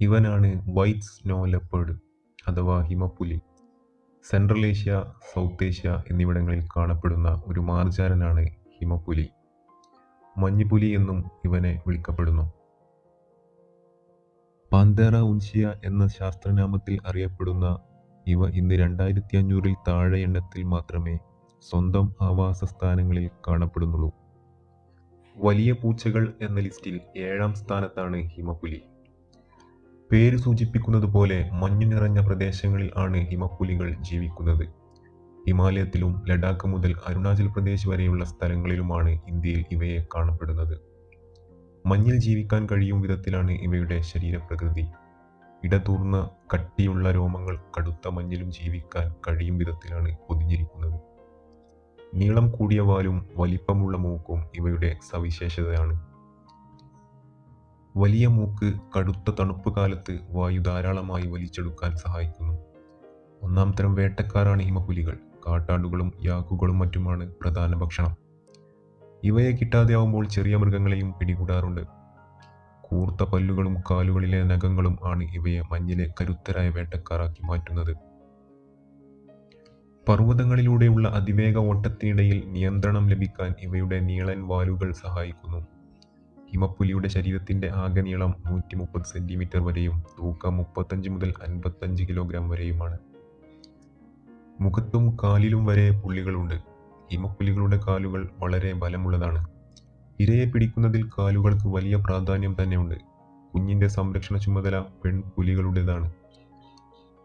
ഇവനാണ് white snow leopard അഥവാ ഹിമപ്പുലി. സെൻട്രൽ ഏഷ്യ സൗത്ത് ഏഷ്യ എന്നിവിടങ്ങളിൽ കാണപ്പെടുന്ന ഒരു മാർജാരനാണ് ഹിമപ്പുലി. മഞ്ഞുപുലി എന്നും ഇവനെ വിളിക്കപ്പെടുന്നു. പാന്തേറ ഉൻഷിയ എന്ന ശാസ്ത്രനാമത്തിൽ അറിയപ്പെടുന്ന ഇവ ഇന്ന് രണ്ടായിരത്തി അഞ്ഞൂറിൽ താഴെ എണ്ണത്തിൽ മാത്രമേ സ്വന്തം ആവാസ സ്ഥാനങ്ങളിൽ കാണപ്പെടുന്നുള്ളൂ. വലിയ പൂച്ചകൾ എന്ന ലിസ്റ്റിൽ ഏഴാം സ്ഥാനത്താണ് ഹിമപ്പുലി. പേര് സൂചിപ്പിക്കുന്നത് പോലെ മഞ്ഞു നിറഞ്ഞ പ്രദേശങ്ങളിൽ ആണ് ഹിമപ്പുലികൾ ജീവിക്കുന്നത്. ഹിമാലയത്തിലും ലഡാക്ക് മുതൽ അരുണാചൽ പ്രദേശ് വരെയുള്ള സ്ഥലങ്ങളിലുമാണ് ഇന്ത്യയിൽ ഇവയെ കാണപ്പെടുന്നത്. മഞ്ഞിൽ ജീവിക്കാൻ കഴിയും വിധത്തിലാണ് ഇവയുടെ ശരീരപ്രകൃതി. ഇടതൂർന്ന കട്ടിയുള്ള രോമങ്ങൾ കടുത്ത മഞ്ഞിലും ജീവിക്കാൻ കഴിയും വിധത്തിലാണ് പൊതിഞ്ഞിരിക്കുന്നത്. നീളം കൂടിയ വാലും വലിപ്പമുള്ള മൂക്കും ഇവയുടെ സവിശേഷതയാണ്. വലിയ മൂക്ക് കടുത്ത തണുപ്പ് കാലത്ത് വായു ധാരാളമായി വലിച്ചെടുക്കാൻ സഹായിക്കുന്നു. ഒന്നാം തരം വേട്ടക്കാരാണ് ഹിമപുലികൾ കാട്ടാടുകളും യാക്കുകളും മറ്റുമാണ് പ്രധാന ഭക്ഷണം. ഇവയെ കിട്ടാതെയാവുമ്പോൾ ചെറിയ മൃഗങ്ങളെയും പിടികൂടാറുണ്ട്. കൂർത്ത പല്ലുകളും കാലുകളിലെ നഖങ്ങളും ആണ് ഇവയെ മഞ്ഞിലെ കരുത്തരായ വേട്ടക്കാരാക്കി മാറ്റുന്നത്. പർവതങ്ങളിലൂടെയുള്ള അതിവേഗ ഓട്ടത്തിനിടയിൽ നിയന്ത്രണം ലഭിക്കാൻ ഇവയുടെ നീളൻ വാലുകൾ സഹായിക്കുന്നു. ഹിമപ്പുലിയുടെ ശരീരത്തിന്റെ ആകെ നീളം നൂറ്റി മുപ്പത് സെന്റിമീറ്റർ വരെയും തൂക്കം മുപ്പത്തഞ്ച് മുതൽ അൻപത്തഞ്ച് കിലോഗ്രാം വരെയുമാണ്. മുഖത്തും കാലിലും വരെ പുള്ളികളുണ്ട്. ഹിമപ്പുലികളുടെ കാലുകൾ വളരെ ബലമുള്ളതാണ്. ഇരയെ പിടിക്കുന്നതിൽ കാലുകൾക്ക് വലിയ പ്രാധാന്യം തന്നെയുണ്ട്. കുഞ്ഞിന്റെ സംരക്ഷണ ചുമതല പെൺപുലികളുടേതാണ്.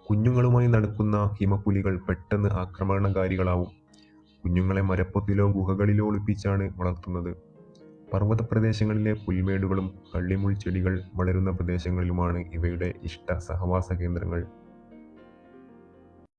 കുഞ്ഞുങ്ങളുമായി നടക്കുന്ന ഹിമപ്പുലികൾ പെട്ടെന്ന് ആക്രമണകാരികളാവും. കുഞ്ഞുങ്ങളെ മരപ്പൊത്തിലോ ഗുഹകളിലോ ഒളിപ്പിച്ചാണ് വളർത്തുന്നത്. പർവത പ്രദേശങ്ങളിലെ പുൽമേടുകളും കള്ളിമുൾ ചെടികൾ വളരുന്ന പ്രദേശങ്ങളിലുമാണ് ഇവയുടെ ഇഷ്ട സഹവാസ കേന്ദ്രങ്ങൾ.